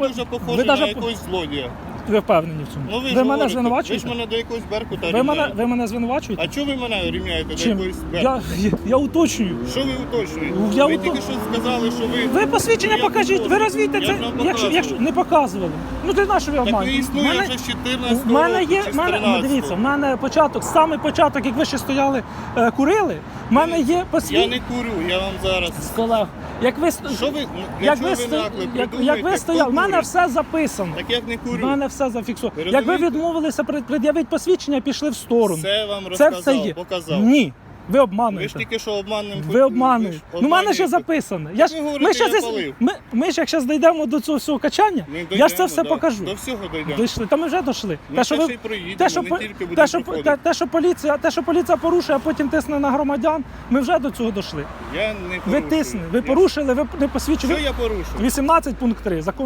Ви дуже похожі ви на даже- якогось злодія. Ви впевнені в цьому? Ну ви, ж мене говорите, Ви звинувачуєте? ж мене до якогось беркута Ви мене, рівняєте. ви мене звинувачуєте? А чого ви мене рівняєте до Чим? якоїсь Я, беркута? я, я уточнюю. Що ви уточнюєте? Я ви ут- тільки що сказали, що ви... Ви посвідчення Ну, я покажіть, ви показую. розвійте Я це, ж вам якщо, показую. якщо не показували. Ну ти на що ви Так ви обманюєте? існує Мене- вже з 14 У мене є, в мене, ну, дивіться, в мене початок, самий початок, як ви ще стояли, е, курили, в мене є Я посвідчення. не курю, я вам зараз... Колег, як ви, ст- Що ви, ну, для як чого ви, ви сто- наклик як, придумуєте, як ви хто стояли, в мене курить? все записано. Так як не В курю. мене все зафіксовано. Ви Як ви розумієте? відмовилися пред- пред'явити посвідчення, пішли в сторону. Все вам розказав, все є. показав. Ні, ви Ви ж обмануєте. тільки що обманним... Ви обмануєте. Ну, в мене ще записано. Я ж, ви говорите, ми, ще я зас- палив. ми, ми ж як зараз дійдемо до цього всього качання, Ми я ж дійдемо, це все да. покажу. До всього дійдемо. Дійшли, та ми вже дійшли. Ми Те, що ще ви й проїдемо, те, що, не по- тільки те, що, проходити. те, те, що поліція, те, що поліція порушує, а потім тисне на громадян, ми вже до цього дійшли. Я не Ви порушую. тисне, ви Я- порушили, ви не посвідчили. Що я порушив? 18 пункт 3. Закон